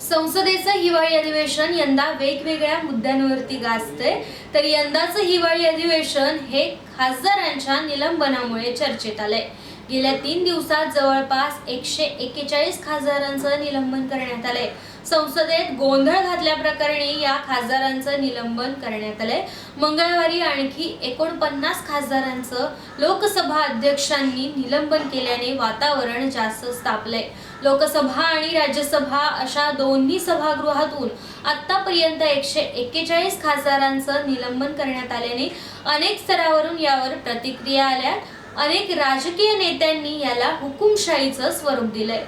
संसदेचं हिवाळी अधिवेशन यंदा वेगवेगळ्या मुद्द्यांवरती गाजतंय. तर यंदाचं हिवाळी अधिवेशन हे खासदारांच्या निलंबनामुळे चर्चेत आलंय. गेल्या तीन दिवसात जवळपास एकशे एक्केचाळीस खासदारांचं निलंबन करण्यात आलंय. संसदेत गोंधळ घातल्याप्रकरणी या खासदारांचं निलंबन करण्यात आलंय. मंगळवारी आणखी एकोणपन्नास खासदारांचं लोकसभा अध्यक्षांनी निलंबन केल्याने वातावरण जास्त तापलंय लोकसभा आणि राज्यसभा अशा दोन्ही सभागृहातून आतापर्यंत एकशे एक्केचाळीस खासदारांचं निलंबन करण्यात आल्याने अनेक स्तरावरून यावर प्रतिक्रिया आल्या अनेक राजकीय नेत्यांनी याला हुकुमशाहीचं स्वरूप दिलंय.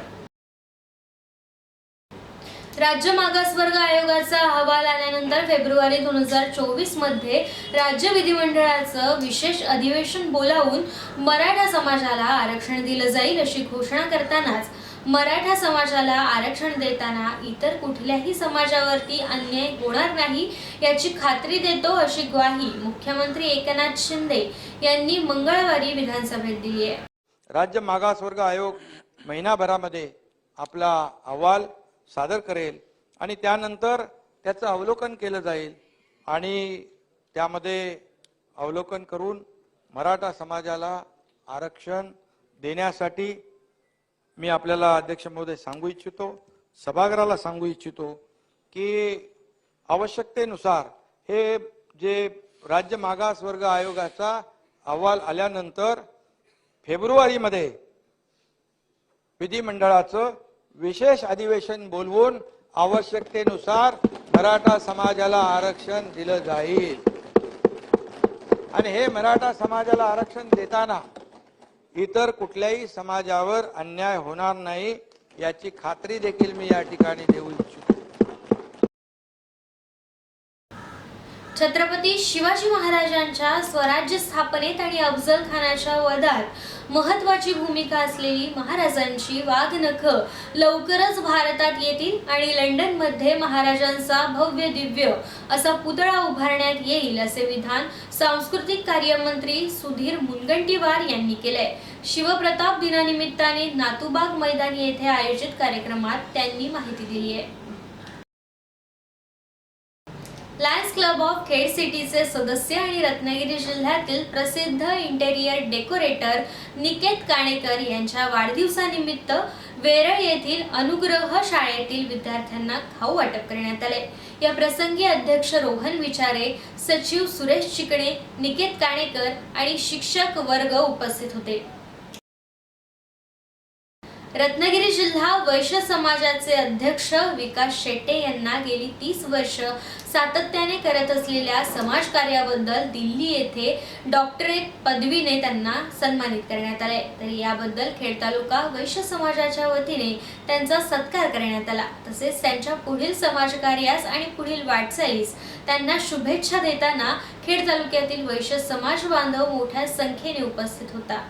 राज्य मागासवर्ग आयोगाचा अहवाल आल्यानंतर फेब्रुवारी दोन हजार चोवीसमध्ये राज्य विधिमंडळाचं विशेष अधिवेशन बोलावून मराठा समाजाला आरक्षण दिलं जाईल अशी घोषणा करतानाच मराठा समाजाला आरक्षण देताना इतर कुठल्याही समाजावरती अन्याय होणार नाही याची खात्री देतो अशी ग्वाही मुख्यमंत्री एकनाथ शिंदे यांनी मंगळवारी विधानसभेत दिली आहे. राज्य मागासवर्ग आयोग महिनाभरामध्ये आपला अहवाल सादर करेल आणि त्यानंतर त्याचं अवलोकन केलं जाईल आणि त्यामध्ये अवलोकन करून मराठा समाजाला आरक्षण देण्यासाठी मी आपल्याला अध्यक्ष महोदय सांगू इच्छितो सभागृहाला सांगू इच्छितो की आवश्यकतेनुसार हे जे राज्य मागासवर्ग आयोगाचा अहवाल आल्यानंतर फेब्रुवारीमध्ये विधिमंडळाचं विशेष अधिवेशन बोलवून आवश्यकतेनुसार मराठा समाजाला आरक्षण दिलं जाईल. आणि हे मराठा समाजाला आरक्षण देताना इतर कुठल्याही समाजावर अन्याय होणार नाही याची खात्री देखील मी या ठिकाणी देऊ छत्रपती शिवाजी महाराजांच्या स्वराज्य स्थापनेत आणि अफजल खानाच्या वधात महत्वाची भूमिका असलेली महाराजांची वाघनख लवकरच भारतात येतील आणि लंडनमध्ये महाराजांचा भव्य दिव्य असा पुतळा उभारण्यात येईल असे विधान सांस्कृतिक कार्यमंत्री सुधीर मुनगंटीवार यांनी केलंय. शिवप्रताप दिनानिमित्ताने नातूबाग मैदानी येथे आयोजित कार्यक्रमात त्यांनी माहिती दिली आहे. लायन्स क्लब ऑफ खेड सिटीचे सदस्य आणि रत्नागिरी जिल्ह्यातील प्रसिद्ध इंटेरियर डेकोरेटर निकेत काणेकर यांच्या वाढदिवसानिमित्त वेरळ येथील अनुग्रह शाळेतील विद्यार्थ्यांना खाऊ वाटप करण्यात आले. या प्रसंगी अध्यक्ष रोहन विचारे सचिव सुरेश चिकणे निकेत काणेकर आणि शिक्षक वर्ग उपस्थित होते. रत्नागिरी जिल्हा वैश्य समाजाचे अध्यक्ष विकास शेट्टे यांना गेली तीस वर्ष सातत्याने करत असलेल्या समाजकार्याबद्दल दिल्ली येथे डॉक्टरेट पदवीने त्यांना सन्मानित करण्यात आले. तर याबद्दल खेड तालुका वैश्य समाजाच्या वतीने त्यांचा सत्कार करण्यात आला. तसेच त्यांच्या पुढील समाजकार्यास आणि पुढील वाटचालीस त्यांना शुभेच्छा देताना खेड तालुक्यातील वैश्य समाज बांधव मोठ्या संख्येने उपस्थित होता.